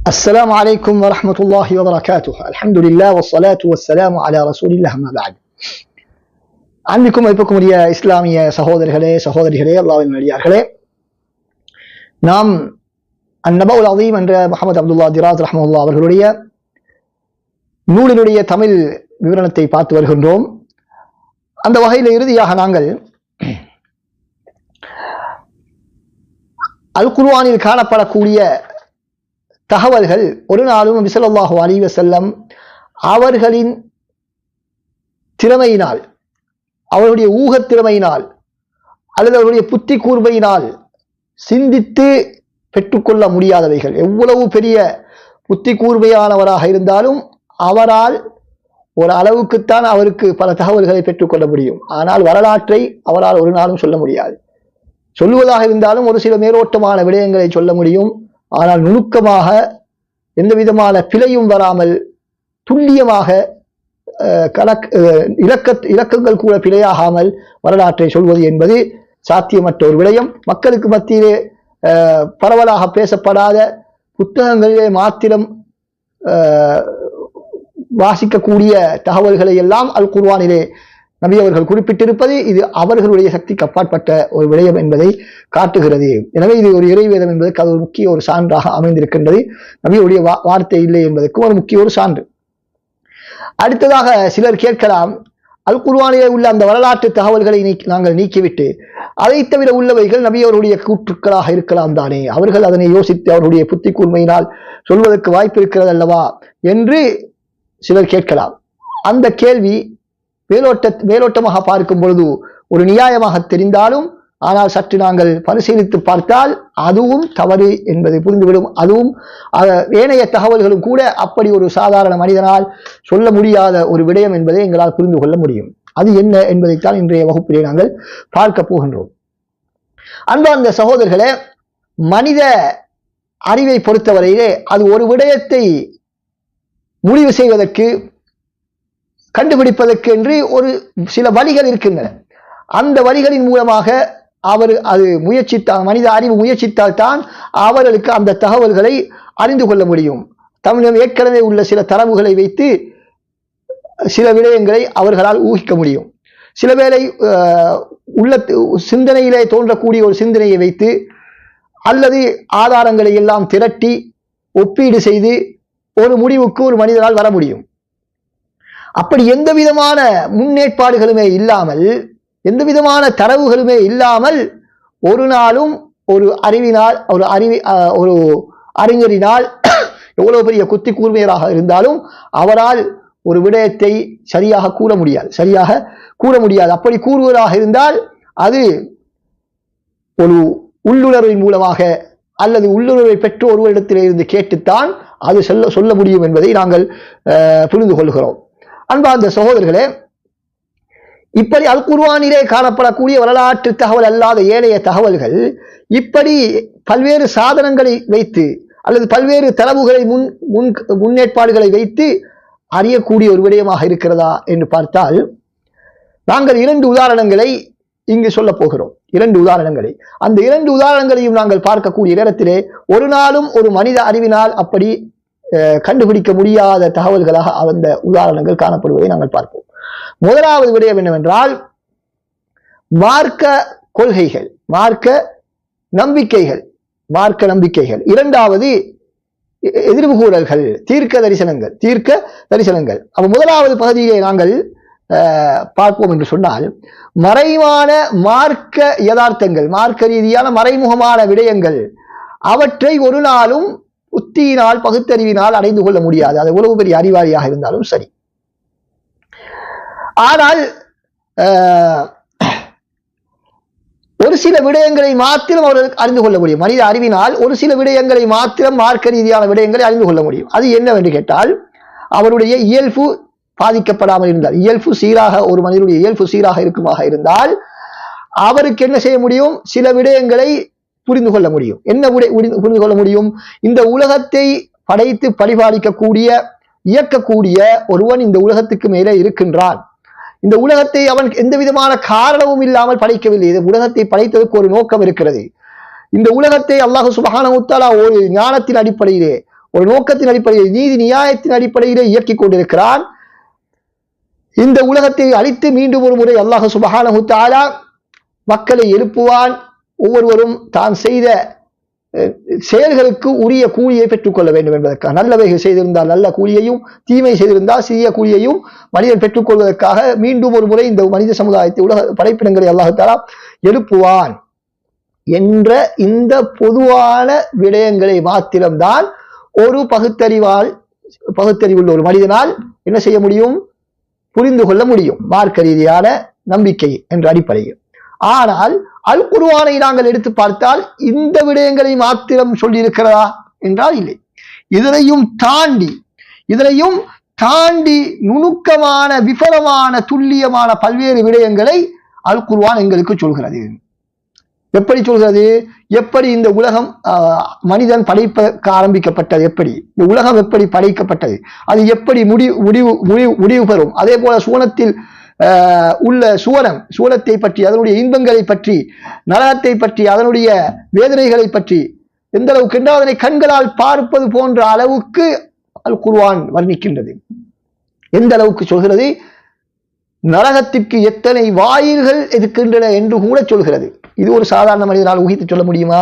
السلام عليكم ورحمة الله وبركاته الحمد لله والصلاة والسلام على رسول الله ما بعد அன்பிக்கும் வைப்புக்கும் உரிய இஸ்லாமிய சகோதரர்களே சகோதரிகளே அல்லாவின் நடிகார்களே நாம் அந்நபவுல் அதீம் என்ற முகமது அப்துல்லா திராஸ் ரஹமுல்லா அவர்களுடைய நூலினுடைய தமிழ் விவரணத்தை பார்த்து வருகின்றோம் அந்த வகையில் இறுதியாக நாங்கள் அல் குர்ஆனில் காணப்படக்கூடிய தகவல்கள் ஒரு நாளும் விசலல்லாஹு அலி வசல்லம் அவர்களின் திறமையினால் அவருடைய ஊகத் திறமையினால் அல்லது அவருடைய புத்தி கூர்மையினால் சிந்தித்து பெற்றுக்கொள்ள முடியாதவைகள். எவ்வளவு பெரிய புத்தி கூர்மையானவராக இருந்தாலும் அவரால் ஒரு அளவுக்குத்தான் அவருக்கு பல தகவல்களை பெற்றுக்கொள்ள முடியும். ஆனால் வரலாற்றை அவரால் ஒரு நாளும் சொல்ல முடியாது. சொல்லுவதாக இருந்தாலும் ஒரு சில மேலோட்டமான விடயங்களை சொல்ல முடியும். ஆனால் நுணுக்கமாக எந்த விதமான பிழையும் வராமல் துல்லியமாக கணக் இலக்க இலக்கங்கள் கூட பிழையாகாமல் வரலாற்றை சொல்வது என்பது சாத்தியமற்ற ஒரு விடயம். மக்களுக்கு மத்தியிலே பரவலாக பேசப்படாத புத்தகங்களிலே மாத்திரம் வாசிக்கக்கூடிய தகவல்களை எல்லாம் அல் குர்வானிலே நபி அவர்கள் குறிப்பிட்டிருப்பது இது அவர்களுடைய சக்திக்கு அப்பாற்பட்ட ஒரு விடயம் என்பதை காட்டுகிறது. எனவே இது ஒரு இறைவேதம் என்பதற்கு அது ஒரு முக்கிய ஒரு சான்றாக அமைந்திருக்கின்றது. நபியுடைய வார்த்தை இல்லை என்பதற்கும் ஒரு முக்கிய ஒரு சான்று. அடுத்ததாக சிலர் கேட்கலாம் அல் குர்வானிலே உள்ள அந்த வரலாற்று தகவல்களை நீக்கி நாங்கள் நீக்கிவிட்டு அதை தவிர உள்ளவைகள் நபியவருடைய கூற்றுக்களாக இருக்கலாம் தானே. அவர்கள் அதனை யோசித்து அவருடைய புத்தி கூர்மையினால் சொல்வதற்கு வாய்ப்பு இருக்கிறது அல்லவா என்று சிலர் கேட்கலாம். அந்த கேள்வி மேலோட்ட மேலோட்டமாக பார்க்கும் பொழுது ஒரு நியாயமாக தெரிந்தாலும் ஆனால் சற்று நாங்கள் பரிசீலித்து பார்த்தால் அதுவும் தவறு என்பதை புரிந்துவிடும். அதுவும் ஏனைய தகவல்களும் கூட அப்படி ஒரு சாதாரண மனிதனால் சொல்ல முடியாத ஒரு விடயம் என்பதை எங்களால் புரிந்து கொள்ள முடியும். அது என்ன என்பதைத்தான் இன்றைய வகுப்பிலே நாங்கள் பார்க்க போகின்றோம். அன்பார்ந்த சகோதரர்களே மனித அறிவை பொறுத்தவரையிலே அது ஒரு விடயத்தை முடிவு செய்வதற்கு கண்டுபிடிப்பதற்கென்று ஒரு சில வழிகள் இருக்கின்றன. அந்த வழிகளின் மூலமாக அவர் அது முயற்சித்தால் மனித அறிவு முயற்சித்தால் தான் அவர்களுக்கு அந்த தகவல்களை அறிந்து கொள்ள முடியும். தமிழகம் ஏற்கனவே உள்ள சில தரவுகளை வைத்து சில விடயங்களை அவர்களால் ஊகிக்க முடியும். சில வேளை உள்ள சிந்தனையிலே தோன்றக்கூடிய ஒரு சிந்தனையை வைத்து அல்லது ஆதாரங்களை எல்லாம் திரட்டி ஒப்பீடு செய்து ஒரு முடிவுக்கு ஒரு மனிதனால் வர முடியும். அப்படி எந்த விதமான முன்னேற்பாடுகளுமே இல்லாமல் எந்த விதமான தரவுகளுமே இல்லாமல் ஒரு நாளும் ஒரு அறிவினால் ஒரு அறிவி ஒரு அறிஞரினால் எவ்வளவு பெரிய குத்தி கூர்மையராக இருந்தாலும் அவரால் ஒரு விடயத்தை சரியாக கூற முடியாது சரியாக கூற முடியாது. அப்படி கூறுவதாக இருந்தால் அது ஒரு உள்ளுணர்வின் மூலமாக அல்லது உள்ளுணர்வை பெற்று ஒருவரிடத்திலிருந்து கேட்டுத்தான் அது சொல்ல சொல்ல முடியும் என்பதை நாங்கள் புரிந்து கொள்கிறோம் அன்பார்ந்த சகோதரர்களே இப்படி அல் குர்வானிலே காணப்படக்கூடிய வரலாற்று தகவல் அல்லாத ஏனைய தகவல்கள் இப்படி பல்வேறு சாதனங்களை வைத்து அல்லது பல்வேறு தரவுகளை முன் முன் முன்னேற்பாடுகளை வைத்து அறியக்கூடிய ஒரு விடயமாக இருக்கிறதா என்று பார்த்தால் நாங்கள் இரண்டு உதாரணங்களை இங்கு சொல்ல போகிறோம். இரண்டு உதாரணங்களை. அந்த இரண்டு உதாரணங்களையும் நாங்கள் பார்க்கக்கூடிய நேரத்திலே ஒரு நாளும் ஒரு மனித அறிவினால் அப்படி கண்டுபிடிக்க முடியாத தகவல்களாக அந்த உதாரணங்கள் காணப்படுவதை நாங்கள் பார்ப்போம். முதலாவது விடயம் என்னவென்றால் மார்க்க கொள்கைகள் மார்க்க நம்பிக்கைகள் மார்க்க நம்பிக்கைகள். இரண்டாவது எதிர்வுகூறல்கள் தீர்க்க தரிசனங்கள் தீர்க்க தரிசனங்கள். அப்ப முதலாவது பகுதியை நாங்கள் பார்ப்போம் என்று சொன்னால் மறைவான மார்க்க யதார்த்தங்கள் மார்க்க ரீதியான மறைமுகமான விடயங்கள் அவற்றை ஒரு நாளும் உத்தியினால் பகுத்தறிவினால் அடைந்து கொள்ள முடியாது. அது எவ்வளவு பெரிய அறிவாளியாக இருந்தாலும் சரி. ஆனால் ஒரு சில விடயங்களை மாத்திரம் அவர்களுக்கு அறிந்து கொள்ள முடியும். மனித அறிவினால் ஒரு சில விடயங்களை மாத்திரம் மார்க்க ரீதியான விடயங்களை அறிந்து கொள்ள முடியும். அது என்னவென்று கேட்டால் அவருடைய இயல்பு பாதிக்கப்படாமல் இருந்தால் இயல்பு சீராக ஒரு மனிதனுடைய இயல்பு சீராக இருக்குமாக இருந்தால் அவருக்கு என்ன செய்ய முடியும்? சில விடயங்களை புரிந்து கொள்ள முடியும். என்ன புரிந்து கொள்ள முடியும்? இந்த உலகத்தை படைத்து பரிபாலிக்கக்கூடிய இயக்கக்கூடிய ஒருவன் இந்த உலகத்துக்கு மேலே இருக்கின்றான். இந்த உலகத்தை அவன் எந்த விதமான காரணமும் இல்லாமல் படைக்கவில்லை. இந்த உலகத்தை படைத்ததற்கு ஒரு நோக்கம் இருக்கிறது. இந்த உலகத்தை அல்லாஹு சுபஹானமுத்தாலா ஒரு ஞானத்தின் அடிப்படையிலே ஒரு நோக்கத்தின் அடிப்படையில் நீதி நியாயத்தின் அடிப்படையிலே இயக்கிக் கொண்டிருக்கிறான். இந்த உலகத்தை அழித்து மீண்டும் ஒரு முறை அல்லாஹு சுபஹானஹு மக்களை எழுப்புவான். ஒவ்வொருவரும் தான் செய்த செயல்களுக்கு உரிய கூலியை பெற்றுக்கொள்ள வேண்டும் என்பதற்காக. நல்லவைகள் செய்திருந்தால் நல்ல கூலியையும் தீமை செய்திருந்தால் சிறிய கூலியையும் மனிதன் பெற்றுக்கொள்வதற்காக மீண்டும் ஒரு முறை இந்த மனித சமுதாயத்தை உலக படைப்பினங்களை அல்லாஹாலா எழுப்புவான் என்ற இந்த பொதுவான விடயங்களை மாத்திரம்தான் ஒரு பகுத்தறிவால் பகுத்தறிவுள்ள ஒரு மனிதனால் என்ன செய்ய முடியும்? புரிந்து கொள்ள முடியும். மார்க்க ரீதியான நம்பிக்கை என்ற அடிப்படையில். ஆனால் அல் குருவானை நாங்கள் எடுத்து பார்த்தால் இந்த விடயங்களை மாத்திரம் சொல்லியிருக்கிறதா என்றால் இல்லை. இதனையும் தாண்டி இதனையும் தாண்டி நுணுக்கமான விபரமான துல்லியமான பல்வேறு விடயங்களை அல் குர்ஆன் எங்களுக்கு சொல்கிறது. எப்படி சொல்கிறது? எப்படி இந்த உலகம் ஆஹ், மனிதன் படைப்ப ஆரம்பிக்கப்பட்டது எப்படி? இந்த உலகம் எப்படி படைக்கப்பட்டது? அது எப்படி முடிவு முடிவு முடிவு முடிவு பெறும்? அதே போல சுவனத்தில் உள்ள சுவனம் சுவனத்தை பற்றி அதனுடைய இன்பங்களை பற்றி நரகத்தை பற்றி அதனுடைய வேதனைகளை பற்றி எந்த அளவுக்கு என்றால் அதனை கண்களால் பார்ப்பது போன்ற அளவுக்கு அல் குர்ஆன் வர்ணிக்கின்றது. எந்த அளவுக்கு சொல்கிறது? நரகத்திற்கு எத்தனை வாயில்கள் இருக்கின்றன என்று கூட சொல்கிறது. இது ஒரு சாதாரண மனிதனால் ஊகித்து சொல்ல முடியுமா?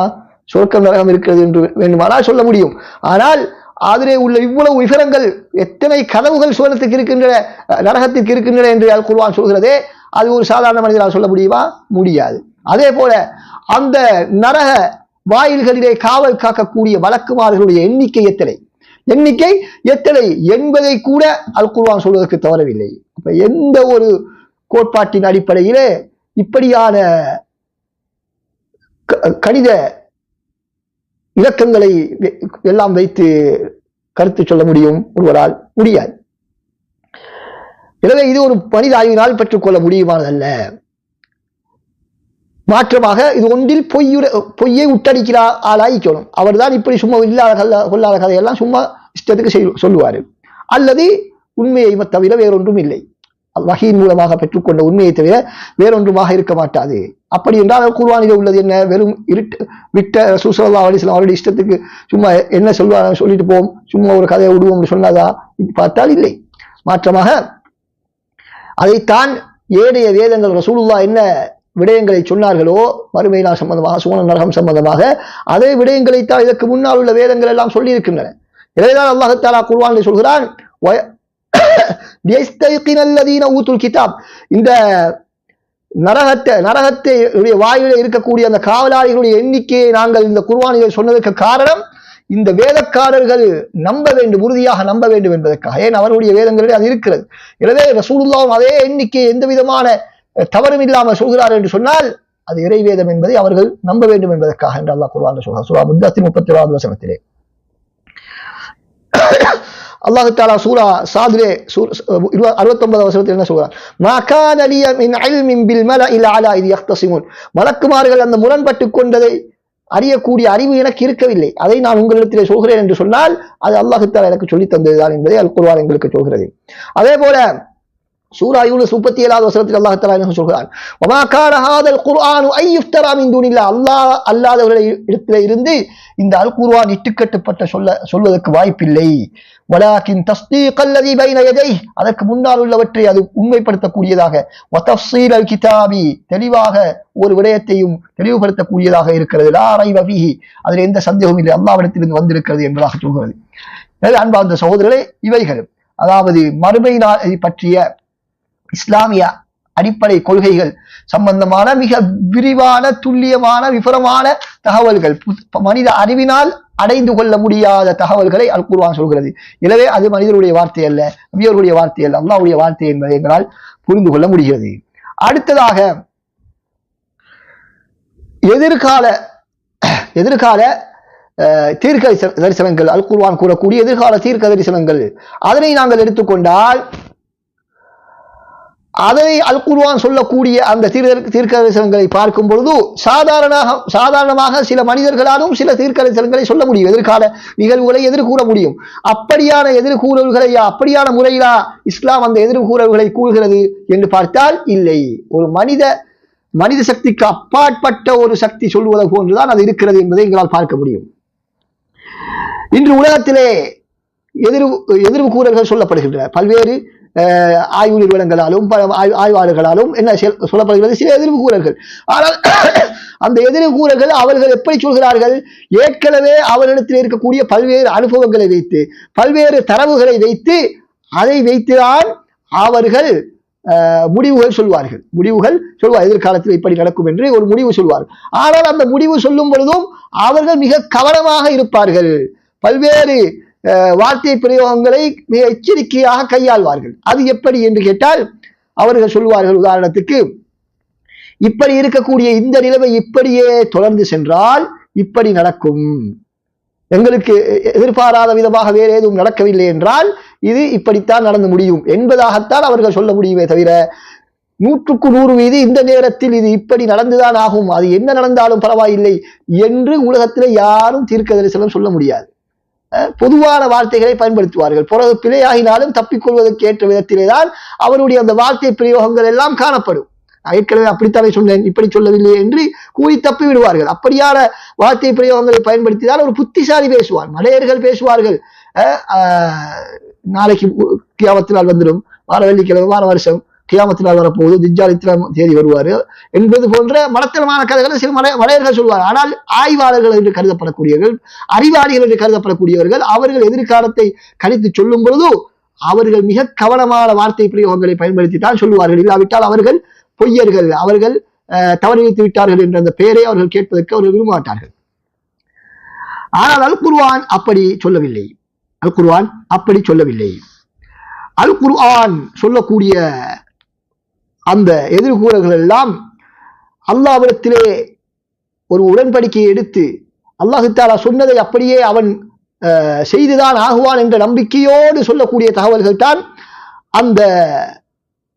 சொர்க்கம் நரகம் இருக்கிறது என்று வேண்டுமானால் சொல்ல முடியும். ஆனால் அதிலே உள்ள இவ்வளவு விவரங்கள் எத்தனை கனவுகள் சுவனத்துக்கு இருக்கின்றன நரகத்திற்கு இருக்கின்றன என்று அல் சொல்கிறதே அது ஒரு சாதாரண மனிதனால் சொல்ல முடியுமா? முடியாது. அதே போல அந்த நரக வாயில்களிலே காவல் காக்கக்கூடிய வழக்குமார்களுடைய எண்ணிக்கை எத்தனை? எண்ணிக்கை எத்தனை என்பதை கூட அல் குருவான் சொல்வதற்கு தவறவில்லை. அப்ப எந்த ஒரு கோட்பாட்டின் அடிப்படையிலே இப்படியான க- கணித இலக்கங்களை வெ- எல்லாம் வைத்து கருத்து சொல்ல முடியும் ஒருவரால்? முடியாது. எனவே இது ஒரு மனித ஆய்வினால் பெற்றுக்கொள்ள முடியுமானதல்ல. மாற்றமாக இது ஒன்றில் பொய்யுற பொய்யை உட்டடிக்கிறார் ஆளாய் சொல்லணும் அவர்தான் இப்படி சும்மா இல்லாத கல்ல- கொள்ளாத கதையெல்லாம் சும்மா இஷ்டத்துக்கு செய் சொல்லுவார். அல்லது உண்மையை தவிர வேறொன்றும் இல்லை. வகையின் மூலமாக பெற்றுக்கொண்ட உண்மையை தவிர வேறொன்றுமாக இருக்க மாட்டாது. அப்படி என்றால் குர்வானிலே உள்ளது என்ன? வெறும் இருட்டு விட்ட சுசல்லா அலிஸ்லாம் அவருடைய இஷ்டத்துக்கு சும்மா என்ன சொல்வாங்க சொல்லிட்டு போவோம் சும்மா ஒரு கதையை விடுவோம்னு சொன்னதா? பார்த்தால் இல்லை. மாற்றமாக அதைத்தான் ஏனைய வேதங்கள் ரசூலுல்லா என்ன விடயங்களை சொன்னார்களோ மறுமை சம்பந்தமாக சுவன நரகம் சம்பந்தமாக அதே விடயங்களைத்தான் இதற்கு முன்னால் உள்ள வேதங்கள் எல்லாம் சொல்லியிருக்கின்றன. எனவேதான் அல்லாஹத்தாலா குர்வானில் சொல்கிறான் ஊத்துல் கிதாப் இந்த நரகத்தை நரகத்தை வாயில இருக்கக்கூடிய அந்த காவலாளிகளுடைய எண்ணிக்கையை நாங்கள் இந்த குர்வானிகள் சொன்னதற்கு காரணம் இந்த வேதக்காரர்கள் நம்ப வேண்டும் உறுதியாக நம்ப வேண்டும் என்பதற்காக. ஏன்? அவர்களுடைய வேதங்களிலே அது இருக்கிறது. எனவே ரசூலுல்லாவும் அதே எண்ணிக்கை எந்த விதமான தவறும் இல்லாமல் சொல்கிறார் என்று சொன்னால் அது இறைவேதம் என்பதை அவர்கள் நம்ப வேண்டும் என்பதற்காக என்று அல்லாஹ் குர்வான் சொல்றார் சூரா முத்தத்தின் முப்பத்தி ஏழாவது வசனத்திலே. அல்லாஹு தாலா சூரா சாதிலே அறுபத்தொன்பது வசனத்தில் என்ன சொல்றார்? "மா கான லிய மின் இல்மின் பில் மலஇல் அலா இத் யக்தஸிமுன்." மலக்குமார்கள் அந்த முரண்பட்டு கொண்டதை அறியக்கூடிய அறிவு எனக்கு இருக்கவில்லை. அதை நான் உங்களிடத்திலே சொல்கிறேன் என்று சொன்னால் அது அல்லாஹு தாலா எனக்கு சொல்லித் தந்ததுதான் என்பதை அல் குர்ஆன் எங்களுக்கு சொல்கிறது. அதே போல சூரா யூனுஸ் முப்பத்தி ஏழாவது வசனத்தில் அல்லாஹ் தலா என்ன சொல்கிறான் வமா கான ஹாதல் குர்ஆனு ஐ மின் தூனில்லா அல்லாஹ் அல்லாதவர்களை இடத்துல இருந்து இந்த அல் குர்ஆன் இட்டுக்கட்டுப்பட்ட சொல்ல சொல்வதற்கு வாய்ப்பில்லை வலாக்கின் தஸ்தீ கல்லதி பைன எதை அதற்கு முன்னால் உள்ளவற்றை அது உண்மைப்படுத்தக்கூடியதாக வதஃசீல் அல் கிதாபி தெளிவாக ஒரு விடயத்தையும் தெளிவுபடுத்தக்கூடியதாக இருக்கிறது லா ரைப அதில் எந்த சந்தேகமும் இல்லை அல்லாவிடத்திலிருந்து வந்திருக்கிறது என்பதாக சொல்கிறது அன்பார்ந்த சகோதரர்களே இவைகள் அதாவது மறுமை பற்றிய இஸ்லாமிய அடிப்படை கொள்கைகள் சம்பந்தமான மிக விரிவான துல்லியமான விபரமான தகவல்கள் மனித அறிவினால் அடைந்து கொள்ள முடியாத தகவல்களை அல் சொல்கிறது. எனவே அது மனிதருடைய வார்த்தை அல்ல நபியவர்களுடைய வார்த்தை அல்ல அல்லாவுடைய வார்த்தை என்பதை எங்களால் புரிந்து கொள்ள முடிகிறது. அடுத்ததாக எதிர்கால எதிர்கால தீர்க்க தரிசனங்கள் அல் குர்வான் கூறக்கூடிய எதிர்கால தீர்க்க தரிசனங்கள். அதனை நாங்கள் எடுத்துக்கொண்டால் அதை அல் குர்ஆன் சொல்லக்கூடிய அந்த தீர்க்க தீர்க்கதரிசனங்களை பார்க்கும் பொழுது சாதாரணமாக சாதாரணமாக சில மனிதர்களாலும் சில தீர்க்கதரிசனங்களை சொல்ல முடியும். எதிர்கால நிகழ்வுகளை எதிர்கூற முடியும். அப்படியான எதிர்கூறல்களை அப்படியான முறையிலா இஸ்லாம் அந்த எதிர்கூறல்களை கூறுகிறது என்று பார்த்தால் இல்லை. ஒரு மனித மனித சக்திக்கு அப்பாற்பட்ட ஒரு சக்தி சொல்வது போன்றுதான் அது இருக்கிறது என்பதை எங்களால் பார்க்க முடியும். இன்று உலகத்திலே எதிர்வு எதிர்வு கூறல்கள் சொல்லப்படுகின்றன. பல்வேறு ஆய்வு நிறுவனங்களாலும் பல ஆய்வு- ஆய்வாளர்களாலும் என்ன சொல்லப்படுகிறது? சில எதிர்வு கூறல்கள் ஆனால் அந்த எதிர்வு கூறல்கள் அவர்கள் எப்படி சொல்கிறார்கள்? ஏற்கனவே அவர்களிடத்தில் இருக்கக்கூடிய பல்வேறு அனுபவங்களை வைத்து பல்வேறு தரவுகளை வைத்து அதை வைத்துதான் அவர்கள் முடிவுகள் சொல்வார்கள். முடிவுகள் சொல்வார். எதிர்காலத்தில் இப்படி நடக்கும் என்று ஒரு முடிவு சொல்வார்கள் ஆனால் அந்த முடிவு சொல்லும் பொழுதும் அவர்கள் மிக கவனமாக இருப்பார்கள். பல்வேறு வார்த்தை பிரயோகங்களை மிக எச்சரிக்கையாக கையாள்வார்கள். அது எப்படி என்று கேட்டால் அவர்கள் சொல்வார்கள் உதாரணத்துக்கு இப்படி இருக்கக்கூடிய இந்த நிலைமை இப்படியே தொடர்ந்து சென்றால் இப்படி நடக்கும். எங்களுக்கு எதிர்பாராத விதமாக வேறு எதுவும் நடக்கவில்லை என்றால் இது இப்படித்தான் நடந்து முடியும் என்பதாகத்தான் அவர்கள் சொல்ல முடியுமே தவிர நூற்றுக்கு நூறு மீது இந்த நேரத்தில் இது இப்படி நடந்துதான் ஆகும். அது என்ன நடந்தாலும் பரவாயில்லை என்று உலகத்தில் யாரும் தீர்க்க தரிசனம் சொல்ல முடியாது. பொதுவான வார்த்தைகளை பயன்படுத்துவார்கள். பிறகு பிழையாகினாலும் தப்பிக்கொள்வதற்கு ஏற்ற விதத்திலே தான் அவருடைய அந்த வார்த்தை பிரயோகங்கள் எல்லாம் காணப்படும். ஏற்கனவே அப்படித்தானே சொன்னேன் இப்படி சொல்லவில்லை என்று கூறி தப்பி விடுவார்கள். அப்படியான வார்த்தை பிரயோகங்களை பயன்படுத்தினால் ஒரு புத்திசாலி பேசுவார். மலையர்கள் பேசுவார்கள். நாளைக்கு கியாமத்தினால் வந்துடும். வார வெள்ளிக்கிழமை வார வருஷம். கியாமத்து வரப்போகுது. திஜால் இத்தனை தேதி வருவார் என்பது போன்ற மடத்தனமான கதைகளை சில மலை மலையர்கள் சொல்வார். ஆனால் ஆய்வாளர்கள் என்று கருதப்படக்கூடியவர்கள் அறிவாளிகள் என்று கருதப்படக்கூடியவர்கள் அவர்கள் எதிர்காலத்தை கணித்து சொல்லும் பொழுது அவர்கள் மிக கவனமான வார்த்தை பிரயோகங்களை பயன்படுத்தி தான் சொல்லுவார்கள். இல்லாவிட்டால் அவர்கள் பொய்யர்கள். அவர்கள் அஹ், தவறு வைத்து விட்டார்கள் என்ற அந்த பெயரை அவர்கள் கேட்பதற்கு அவர்கள் விரும்பமாட்டார்கள். ஆனால் அல் குர்வான் அப்படி சொல்லவில்லை. அல் குர்வான் அப்படி சொல்லவில்லை. அல் குர்ஆன் சொல்லக்கூடிய அந்த எதிர்கூறல்கள் எல்லாம் அல்லாவிடத்திலே ஒரு உடன்படிக்கையை எடுத்து அல்லாஹுத்தாலா சொன்னதை அப்படியே அவன் செய்துதான் ஆகுவான் என்ற நம்பிக்கையோடு சொல்லக்கூடிய தகவல்கள் தான் அந்த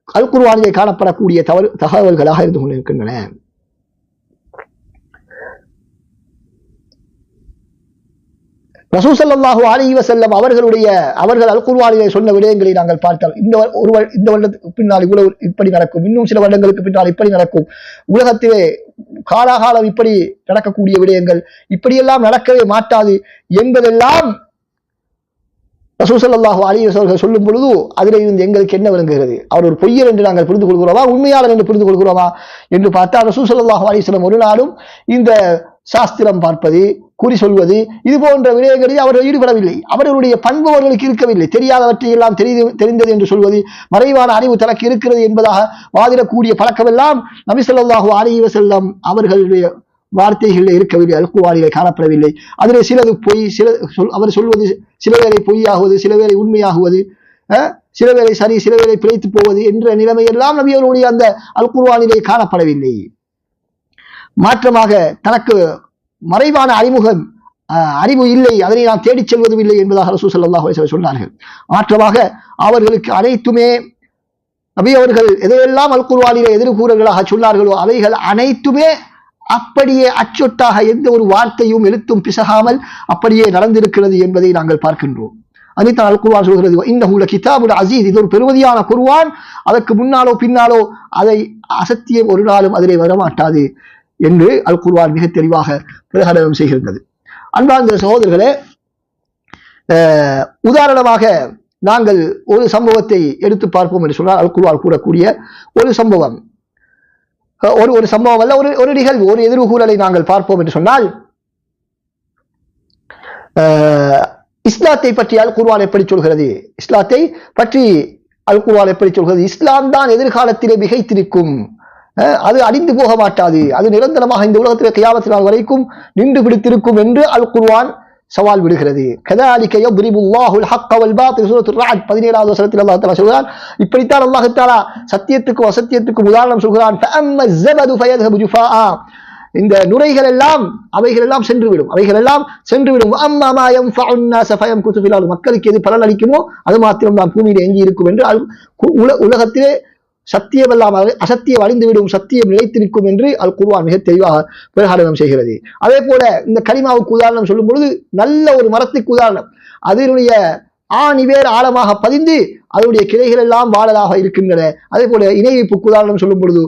அல் காணப்படக்கூடிய தவறு தகவல்களாக இருந்து கொண்டிருக்கின்றன. ரசூசல்லாஹு அலி வசல்லம் அவர்களுடைய அவர்கள் அல் குர்ஆனிலே சொன்ன விடயங்களை நாங்கள் பார்த்தால் இந்த ஒரு இந்த வருடத்துக்கு பின்னால் இவ்வளவு இப்படி நடக்கும் இன்னும் சில வருடங்களுக்கு பின்னால் இப்படி நடக்கும் உலகத்திலே காலாகாலம் இப்படி நடக்கக்கூடிய விடயங்கள் இப்படியெல்லாம் நடக்கவே மாட்டாது என்பதெல்லாம் ரசூசல்லாஹு அலி வஸல்லம் சொல்லும் பொழுது அதில் இருந்து எங்களுக்கு என்ன விளங்குகிறது? அவர் ஒரு பொய்யர் என்று நாங்கள் புரிந்து கொள்கிறோமா? உண்மையாளர் என்று புரிந்து கொள்கிறோமா? என்று பார்த்தா ரசூசல்லாஹு அலிஸ்லம் ஒரு நாளும் இந்த சாஸ்திரம் பார்ப்பது குறி சொல்வது இது போன்ற விடயங்களில் அவர்கள் ஈடுபடவில்லை. அவர்களுடைய பண்பு அவர்களுக்கு இருக்கவில்லை. தெரியாதவற்றை எல்லாம் தெரிந்து தெரிந்தது என்று சொல்வது மறைவான அறிவு தனக்கு இருக்கிறது என்பதாக வாதிடக்கூடிய பழக்கமெல்லாம் நபிசல்லாஹு ஸல்லல்லாஹு செல்லம் அவர்களுடைய வார்த்தைகளில் இருக்கவில்லை. அல்குவாரிகளை காணப்படவில்லை. அதில் சிலது பொய் சில சொல் அவர் சொல்வது சில வேலை பொய்யாகுவது சில வேலை உண்மையாகுவது சில வேலை சரி சில வேலை பிழைத்து போவது என்ற நிலைமையெல்லாம் நபியவர்களுடைய அந்த அல்குர்வானிலே காணப்படவில்லை. மாற்றமாக தனக்கு மறைவான அறிமுகம் அஹ், அறிவு இல்லை அதனை நாம் தேடிச் செல்வதும் இல்லை என்பதாக ரசூ சல்லாஹ் சொன்னார்கள். மாற்றமாக அவர்களுக்கு அனைத்துமே நபி அவர்கள் எதையெல்லாம் அல் எதிர்கூறர்களாக எதிர்கூறல்களாக சொன்னார்களோ அவைகள் அனைத்துமே அப்படியே அச்சொட்டாக எந்த ஒரு வார்த்தையும் எழுத்தும் பிசகாமல் அப்படியே நடந்திருக்கிறது என்பதை நாங்கள் பார்க்கின்றோம். அதைத்தான் அல் சொல்கிறது இந்த உள்ள கிதாபுல் அசீஸ் இது ஒரு பெருமதியான குருவான் அதற்கு முன்னாலோ பின்னாலோ அதை அசத்தியம் ஒரு நாளும் அதிலே வரமாட்டாது. என்று அல் குர்வான் மிக தெளிவாக பிரகடனம் செய்கின்றது. அன்பார்ந்த சகோதரர்களே உதாரணமாக நாங்கள் ஒரு சம்பவத்தை எடுத்து பார்ப்போம் என்று சொன்னால் அல் கூறக்கூடிய ஒரு சம்பவம். ஒரு ஒரு சம்பவம் அல்ல ஒரு ஒரு நிகழ்வு ஒரு எதிர்கூறலை நாங்கள் பார்ப்போம் என்று சொன்னால் இஸ்லாத்தை பற்றி அல் குர்வான் எப்படி சொல்கிறது? இஸ்லாத்தை பற்றி அல் குர்வான் எப்படி சொல்கிறது? இஸ்லாம் தான் எதிர்காலத்திலே மிகைத்திருக்கும். அது அழிந்து போக மாட்டாது. அது நிரந்தரமாக இந்த உலகத்தில் கையாமத்து நாள் வரைக்கும் நின்று பிடித்திருக்கும் என்று அல் குர்வான் சவால் விடுகிறது. கதாலிக்க யப்ரிபுல்லாஹுல் ஹக்கவல் பாத்தில் சூரத்து ராட் பதினேழாவது வசனத்தில் அல்லாஹ் தலா சொல்கிறான் இப்படித்தான் அல்லாஹ் தாலா சத்தியத்துக்கும் அசத்தியத்துக்கும் உதாரணம் சொல்கிறான் இந்த நுரைகள் எல்லாம் அவைகள் எல்லாம் சென்று விடும் அவைகள் எல்லாம் சென்று விடும் மக்களுக்கு எது பலன் அளிக்குமோ அது மாத்திரம் தான் பூமியில் எங்கி இருக்கும் என்று உலகத்திலே சத்தியமெல்லாம் அசத்தியம் அழிந்து விடும் சத்தியம் நிலைத்து நிற்கும் என்று அல் குருவான் மிக தெளிவாக பிரகடனம் செய்கிறது. அதே போல இந்த கனிமாவுக்கு உதாரணம் சொல்லும் பொழுது நல்ல ஒரு மரத்துக்கு உதாரணம். அதனுடைய ஆணி வேர் ஆழமாக பதிந்து அதனுடைய கிளைகள் எல்லாம் வாழலாக இருக்கின்றன. அதே போல இணை உதாரணம் சொல்லும் பொழுது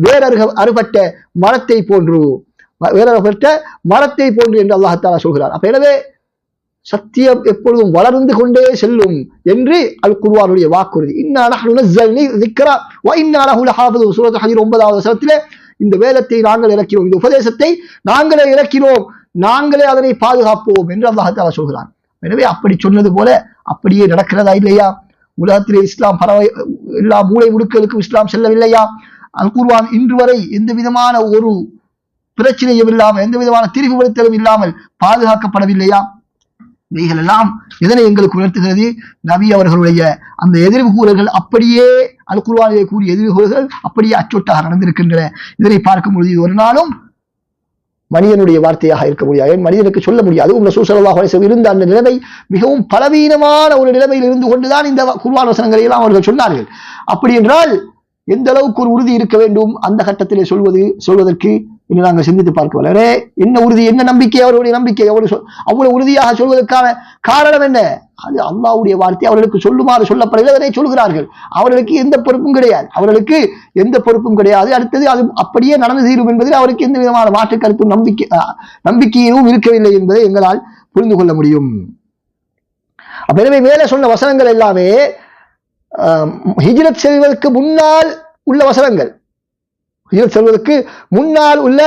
வேறருக அறுபட்ட மரத்தை போன்று ம- மரத்தை போன்று என்று அல்லாஹாலா சொல்கிறார் அப்ப எனவே சத்தியம் எப்பொழுதும் வளர்ந்து கொண்டே செல்லும் என்று அல் குர்வானுடைய வாக்குறுதி ஒன்பதாவது வசனத்திலே இந்த வேதத்தை நாங்கள் இறக்கிறோம் இந்த உபதேசத்தை நாங்களே இறக்கிறோம் நாங்களே அதனை பாதுகாப்போம் என்று அல்லாஹால சொல்கிறான். எனவே அப்படி சொன்னது போல அப்படியே நடக்கிறதா இல்லையா? உலகத்திலே இஸ்லாம் பரவ எல்லா மூளை முடுக்களுக்கும் இஸ்லாம் செல்லவில்லையா? அல் குர்வான் இன்று வரை எந்த விதமான ஒரு பிரச்சனையும் இல்லாமல் எந்த விதமான திரிவுபடுத்தலும் இல்லாமல் பாதுகாக்கப்படவில்லையா? இவைகள் எல்லாம் இதனை எங்களுக்கு உணர்த்துகிறது. நபி அவர்களுடைய அந்த எதிர்வு கூறல்கள் அப்படியே அல் குர்ஆனிலே கூறிய எதிர்வு கூறல்கள் அப்படியே அச்சொட்டாக நடந்திருக்கின்றன. இதனை பார்க்கும் பொழுது இது ஒரு நாளும் மனிதனுடைய வார்த்தையாக இருக்க முடியாது. மனிதனுக்கு சொல்ல முடியாது? உங்கள் சூசலாக இருந்த அந்த நிலைமை மிகவும் பலவீனமான ஒரு நிலைமையில் இருந்து கொண்டுதான் இந்த குர்ஆன் வசனங்களை எல்லாம் அவர்கள் சொன்னார்கள். அப்படி என்றால் எந்த அளவுக்கு ஒரு உறுதி இருக்க வேண்டும்? அந்த கட்டத்திலே சொல்வது சொல்வதற்கு இன்னும் நாங்கள் சிந்தித்து பார்க்க வல்லரே என்ன உறுதி என்ன நம்பிக்கை அவருடைய நம்பிக்கை? அவருடைய சொல்- அவ்வளவு உறுதியாக சொல்வதற்கான காரணம் என்ன? அது அம்மாவுடைய வார்த்தை அவர்களுக்கு சொல்லுமாறு சொல்லப்படவில்லை அதனை சொல்கிறார்கள். அவர்களுக்கு எந்த பொறுப்பும் கிடையாது. அவர்களுக்கு எந்த பொறுப்பும் கிடையாது. அடுத்தது அது அப்படியே நடந்து தீரும் என்பதில் அவருக்கு எந்த விதமான மாற்று கருத்தும் நம்பிக்கை நம்பிக்கையும் இருக்கவில்லை என்பதை எங்களால் புரிந்து கொள்ள முடியும். அப்ப எனவே மேலே சொன்ன வசனங்கள் எல்லாமே ஹிஜ்ரத் செல்வதற்கு முன்னால் உள்ள வசனங்கள். ஹிஜ்ரத் செல்வதற்கு முன்னால் உள்ள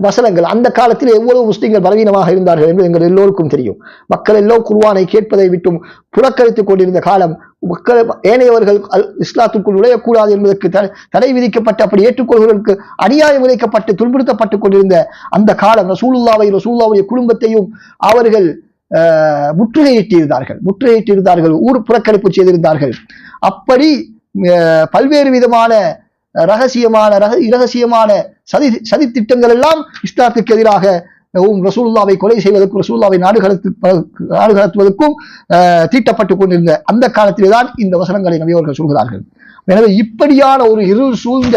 வசனங்கள் அந்த காலத்தில் எவ்வளவு முஸ்லீம்கள் பலவீனமாக இருந்தார்கள் என்று எங்கள் எல்லோருக்கும் தெரியும். மக்கள் எல்லோரும் குர்ஆனை கேட்பதை விட்டும் புறக்கணித்துக் கொண்டிருந்த காலம் மக்கள் ஏனையவர்கள் அல் இஸ்லாத்துக்குள் நுழையக்கூடாது என்பதற்கு த- தடை விதிக்கப்பட்டு அப்படி ஏற்றுக்கொள்வதற்கு அநியாயம் விளைக்கப்பட்டு துன்புறுத்தப்பட்டுக் கொண்டிருந்த அந்த காலம் ரசூலுல்லாவை ரசூல்லாவுடைய குடும்பத்தையும் அவர்கள் முற்றுகையிட்டிருந்தார்கள் முற்றுகையிட்டிருந்தார்கள் ஊர் புறக்கணிப்பு செய்திருந்தார்கள். அப்படி பல்வேறு விதமான ரகசியமான ரக இரகசியமான சதி சதி திட்டங்கள் எல்லாம் இஸ்லாத்துக்கு எதிராக ரசூல்லாவை கொலை செய்வதற்கும் ரசூல்லாவை நாடு கடத்து நாடு கடத்துவதற்கும் ஆஹ், தீட்டப்பட்டுக் கொண்டிருந்த அந்த காலத்திலே தான் இந்த வசனங்களை நபியவர்கள் சொல்கிறார்கள். எனவே இப்படியான ஒரு இருள் சூழ்ந்த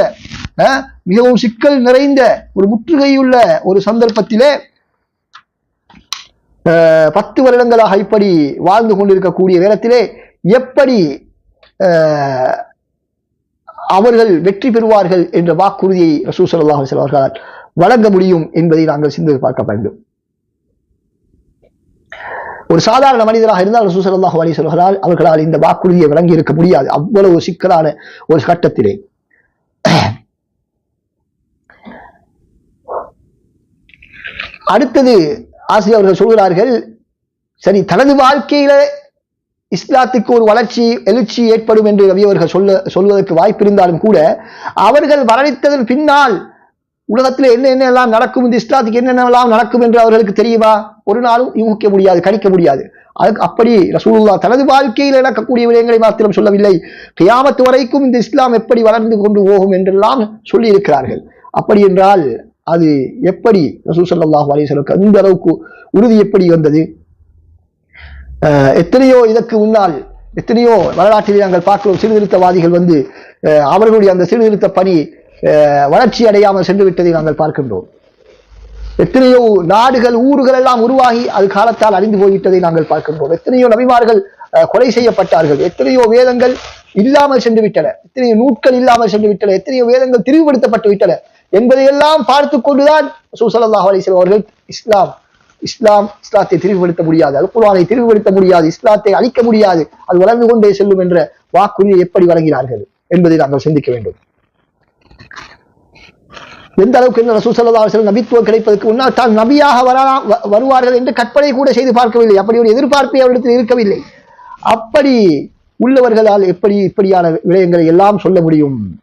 ஆஹ், மிகவும் சிக்கல் நிறைந்த ஒரு முற்றுகையுள்ள ஒரு சந்தர்ப்பத்திலே பத்து வருடங்களாக இப்படி வாழ்ந்து கொண்டிருக்கக்கூடிய நேரத்திலே எப்படி ஆஹ், அவர்கள் வெற்றி பெறுவார்கள் என்ற வாக்குறுதியை ரசூ சல்லாஹ் அவர்களால் வழங்க முடியும் என்பதை நாங்கள் சிந்தித்து பார்க்க வேண்டும். ஒரு சாதாரண மனிதராக இருந்தால் ரசூ சல்லாஹ் அலி சொல்கிறார் அவர்களால் இந்த வாக்குறுதியை வழங்கி இருக்க முடியாது. அவ்வளவு சிக்கலான ஒரு கட்டத்திலே. அடுத்தது ஆசிரியர் அவர்கள் சொல்கிறார்கள் சரி தனது வாழ்க்கையில இஸ்லாத்துக்கு ஒரு வளர்ச்சி எழுச்சி ஏற்படும் என்று ரவி அவர்கள் சொல்ல சொல்வதற்கு வாய்ப்பு இருந்தாலும் கூட அவர்கள் வரணித்ததன் பின்னால் உலகத்தில் என்ன என்ன எல்லாம் நடக்கும் இந்த இஸ்லாத்துக்கு என்னென்னலாம் நடக்கும் என்று அவர்களுக்கு தெரியுமா? ஒரு நாளும் யூகிக்க முடியாது கணிக்க முடியாது. அதுக்கு அப்படி ரசூலுல்லா தனது வாழ்க்கையில் நடக்கக்கூடிய விடயங்களை மாத்திரம் சொல்லவில்லை. கியாமத்து வரைக்கும் இந்த இஸ்லாம் எப்படி வளர்ந்து கொண்டு போகும் என்றெல்லாம் சொல்லியிருக்கிறார்கள். அப்படி என்றால் அது எப்படி ரசூல் ஸல்லல்லாஹு அலைஹி அந்த அளவுக்கு உறுதி எப்படி வந்தது? எத்தனையோ இதற்கு முன்னால் எத்தனையோ வரலாற்றிலே நாங்கள் பார்க்கிறோம் சீர்திருத்தவாதிகள் வந்து அஹ் அவர்களுடைய அந்த சீர்திருத்த பணி அஹ் வளர்ச்சி அடையாமல் சென்று விட்டதை நாங்கள் பார்க்கின்றோம். எத்தனையோ நாடுகள் ஊர்கள் எல்லாம் உருவாகி அது காலத்தால் அழிந்து போய்விட்டதை நாங்கள் பார்க்கின்றோம். எத்தனையோ நபிமார்கள் அஹ், கொலை செய்யப்பட்டார்கள். எத்தனையோ வேதங்கள் இல்லாமல் சென்று விட்டன எத்தனையோ நூட்கள் இல்லாமல் சென்று விட்டன எத்தனையோ வேதங்கள் திரிவுபடுத்தப்பட்டு விட்டன என்பதையெல்லாம் பார்த்து கொண்டுதான் சூசலல்லாஹ் அலிஸ்லாம் அவர்கள் இஸ்லாம் இஸ்லாம் இஸ்லாத்தை திரிவுபடுத்த முடியாது. அது குர்ஆனை திரிவுபடுத்த முடியாது. இஸ்லாத்தை அழிக்க முடியாது. அது வளர்ந்து கொண்டே செல்லும் என்ற வாக்குறுதியை எப்படி வழங்கினார்கள் என்பதை நாங்கள் சிந்திக்க வேண்டும். எந்த அளவுக்கு என்ன ரசூல் நபித்துவம் கிடைப்பதற்கு முன்னால் தான் நபியாக வரலாம் வ- வருவார்கள் என்று கற்பனை கூட செய்து பார்க்கவில்லை. அப்படி ஒரு எதிர்பார்ப்பை அவரிடத்தில் இருக்கவில்லை. அப்படி உள்ளவர்களால் எப்படி இப்படியான விடயங்களை எல்லாம் சொல்ல முடியும்?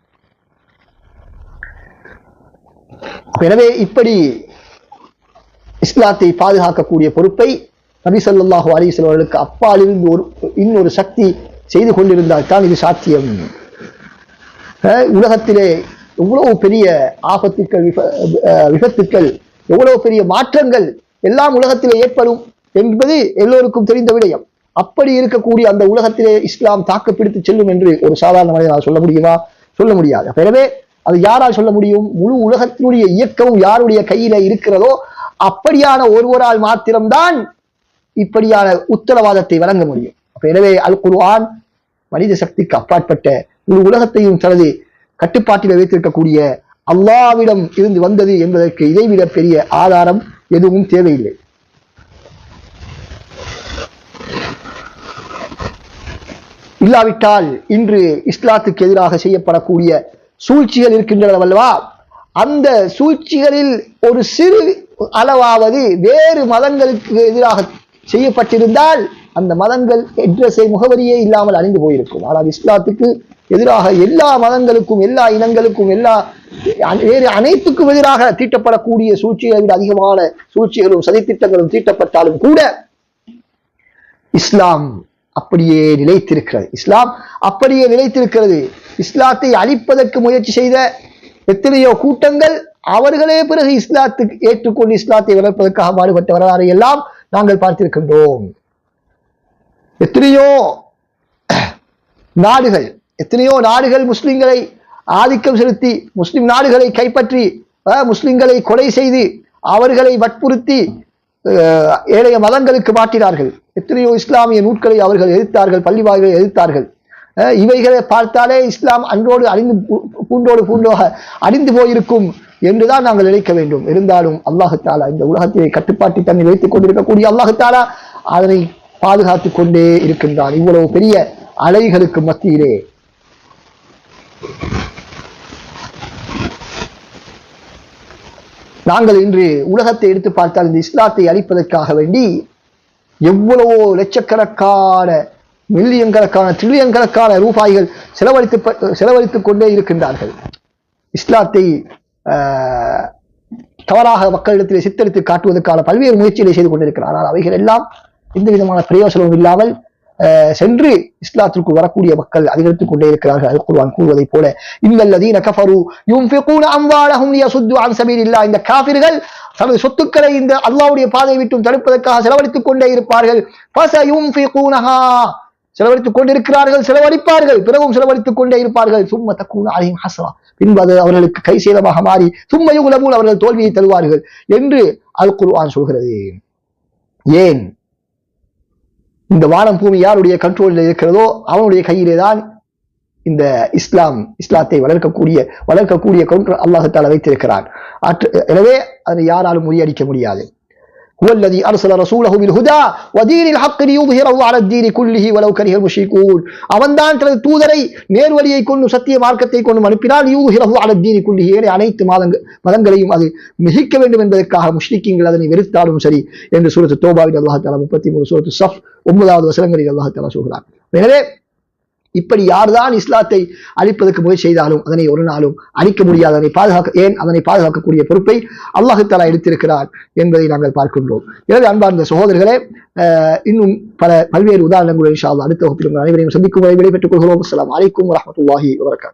எனவே இப்படி இஸ்லாத்தை பாதுகாக்கக்கூடிய பொறுப்பை நபி சொல்லாஹு அலைஹி அவர்களுக்கு அப்பாலிருந்து ஒரு இன்னொரு சக்தி செய்து கொண்டிருந்தால் தான் இது சாத்தியம். உலகத்திலே எவ்வளவு பெரிய ஆபத்துக்கள் விபத்துக்கள் எவ்வளவு பெரிய மாற்றங்கள் எல்லாம் உலகத்திலே ஏற்படும் என்பது எல்லோருக்கும் தெரிந்த விடயம். அப்படி இருக்கக்கூடிய அந்த உலகத்திலே இஸ்லாம் தாக்குப்பிடித்து செல்லும் என்று ஒரு சாதாரண மனிதனால் சொல்ல முடியுமா? சொல்ல முடியாது. எனவே அது யாரால் சொல்ல முடியும்? முழு உலகத்தினுடைய இயக்கமும் யாருடைய கையில இருக்கிறதோ அப்படியான ஒருவரால் மாத்திரம்தான் இப்படியான உத்தரவாதத்தை வழங்க முடியும். அப்ப எனவே அல் குருவான் மனித சக்திக்கு அப்பாற்பட்ட ஒரு உலகத்தையும் தனது கட்டுப்பாட்டில் வைத்திருக்கக்கூடிய அல்லாவிடம் இருந்து வந்தது என்பதற்கு இதைவிட பெரிய ஆதாரம் எதுவும் தேவையில்லை. இல்லாவிட்டால் இன்று இஸ்லாத்துக்கு எதிராக செய்யப்படக்கூடிய சூழ்ச்சிகள் இருக்கின்றன அல்லவா அந்த சூழ்ச்சிகளில் ஒரு சிறு அளவாவது வேறு மதங்களுக்கு எதிராக செய்யப்பட்டிருந்தால் அந்த மதங்கள் எட்ரஸை முகவரியே இல்லாமல் அழிந்து போயிருக்கும். ஆனால் இஸ்லாத்துக்கு எதிராக எல்லா மதங்களுக்கும் எல்லா இனங்களுக்கும் எல்லா வேறு அனைத்துக்கும் எதிராக தீட்டப்படக்கூடிய சூழ்ச்சிகளை விட அதிகமான சூழ்ச்சிகளும் சதித்திட்டங்களும் தீட்டப்பட்டாலும் கூட இஸ்லாம் அப்படியே நிலைத்திருக்கிறது. இஸ்லாம் அப்படியே நிலைத்திருக்கிறது. இஸ்லாத்தை அழிப்பதற்கு முயற்சி செய்த எத்தனையோ கூட்டங்கள் அவர்களே பிறகு இஸ்லாத்துக்கு ஏற்றுக்கொண்டு இஸ்லாத்தை வளர்ப்பதற்காக பாடுபட்ட வரலாறை எல்லாம் நாங்கள் பார்த்திருக்கின்றோம். எத்தனையோ நாடுகள் எத்தனையோ நாடுகள் முஸ்லிம்களை ஆதிக்கம் செலுத்தி முஸ்லிம் நாடுகளை கைப்பற்றி முஸ்லிம்களை கொலை செய்து அவர்களை வற்புறுத்தி அஹ், ஏழைய மதங்களுக்கு மாற்றினார்கள். எத்தனையோ இஸ்லாமிய நூட்களை அவர்கள் எதிர்த்தார்கள் பள்ளிவாய்களை எதிர்த்தார்கள் இவைகளை பார்த்தாலே இஸ்லாம் அன்றோடு அழிந்து பூ- பூண்டோடு பூண்டோக அழிந்து போயிருக்கும். என்றுதான் நாங்கள் நினைக்க வேண்டும். இருந்தாலும் அல்லாஹத்தாலா இந்த உலகத்திலே கட்டுப்பாட்டு தன்னை வைத்துக் கொண்டிருக்கக்கூடிய அல்லாஹத்தாலா அதனை பாதுகாத்துக் கொண்டே இருக்கின்றான். இவ்வளவு பெரிய அலைகளுக்கு மத்தியிலே. நாங்கள் இன்று உலகத்தை எடுத்து பார்த்தால் இந்த இஸ்லாத்தை அழிப்பதற்காக வேண்டி எவ்வளவோ லட்சக்கணக்கான மில்லியன் கணக்கான ட்ரில்லியன் கணக்கான ரூபாய்கள் செலவழித்து செலவழித்துக் கொண்டே இருக்கின்றார்கள். இஸ்லாத்தை தவறாக மக்களிடத்தில் சித்தரித்து காட்டுவதற்கான பல்வேறு முயற்சிகளை செய்து கொண்டிருக்கிறார். ஆனால் அவைகள் எல்லாம் எந்த விதமான பிரயோசனமும் இல்லாமல் ஆஹ், சென்று இஸ்லாத்திற்கு வரக்கூடிய மக்கள் அதிகரித்துக் கொண்டே இருக்கிறார்கள். அல் குர்ஆன் கூறுவதைப் போல இன்னல்லதீன கஃபரு யுன்ஃபிகூன அம்வாலஹும் லியசுத்து அன் சபீலில்லா இந்த காஃபிர்கள் தனது சொத்துக்களை இந்த அல்லாஹ்வுடைய பாதையை விட்டும் தடுப்பதற்காக செலவழித்துக் கொண்டே இருப்பார்கள். ஃபசயுன்ஃபிகூனஹா. செலவழித்துக் கொண்டிருக்கிறார்கள் செலவழிப்பார்கள். பிறகும் செலவழித்துக் கொண்டே இருப்பார்கள். சும்ம தக்கூன அலைஹிம் பின்பு அது அவர்களுக்கு கை சேதமாக மாறி சும்ம யுகுலமூன் அவர்கள் தோல்வியை தருவார்கள் என்று அல் குர்ஆன் சொல்கிறது. ஏன்? இந்த வானம் பூமி யாருடைய கண்ட்ரோலில் இருக்கிறதோ அவனுடைய கையிலே தான் இந்த இஸ்லாம் இஸ்லாத்தை வளர்க்கக்கூடிய வளர்க்கக்கூடிய கவுண்டர் அல்லாஹத்தால வைத்திருக்கிறான். எனவே அதை யாராலும் முறியடிக்க முடியாது. هو الذي أرسل رسوله بالهدى ودين الحق ليظهره على الدين كله ولو كره المشركون அவன்தான் தனது தூதரை நேர்வழியை கொண்டு சத்திய மார்க்கத்தை கொண்டு அனுப்பினால் யூஹிரஹு அல தீனி குல்லிஹி ஏனைய அனைத்து மாதங்கள் மதங்களையும் அது மிகிக்க வேண்டும் என்பதற்காக முஷ்ரிக்கீங்கள் அதனை வெறுத்தாலும் சரி என்று சூரத்து தோபாவில் அல்லாஹ் தாலா முப்பத்தி மூணு சூரத்து சஃப் ஒன்பதாவது வசனங்களில் அல்லாஹ் தாலா சொல்கிறார் எனவே இப்படி யார்தான் இஸ்லாத்தை அழிப்பதற்கு முயற்சி செய்தாலும் அதனை ஒரு நாளும் அழிக்க முடியாது. அதனை பாதுகாக்க ஏன்? அதனை பாதுகாக்கக்கூடிய பொறுப்பை அல்லாஹு எடுத்திருக்கிறார் என்பதை நாங்கள் பார்க்கின்றோம். எனவே அன்பார்ந்த சகோதரர்களே இன்னும் பல பல்வேறு உதாரணங்களுடன் இன்ஷா அடுத்த வகுப்பில் உங்கள் அனைவரையும் சந்திக்கும் வரை விடைபெற்றுக் கொள்கிறோம். அஸ்லாம் அலைக்கும் வரஹ்மத்துல்லாஹி வரகாத்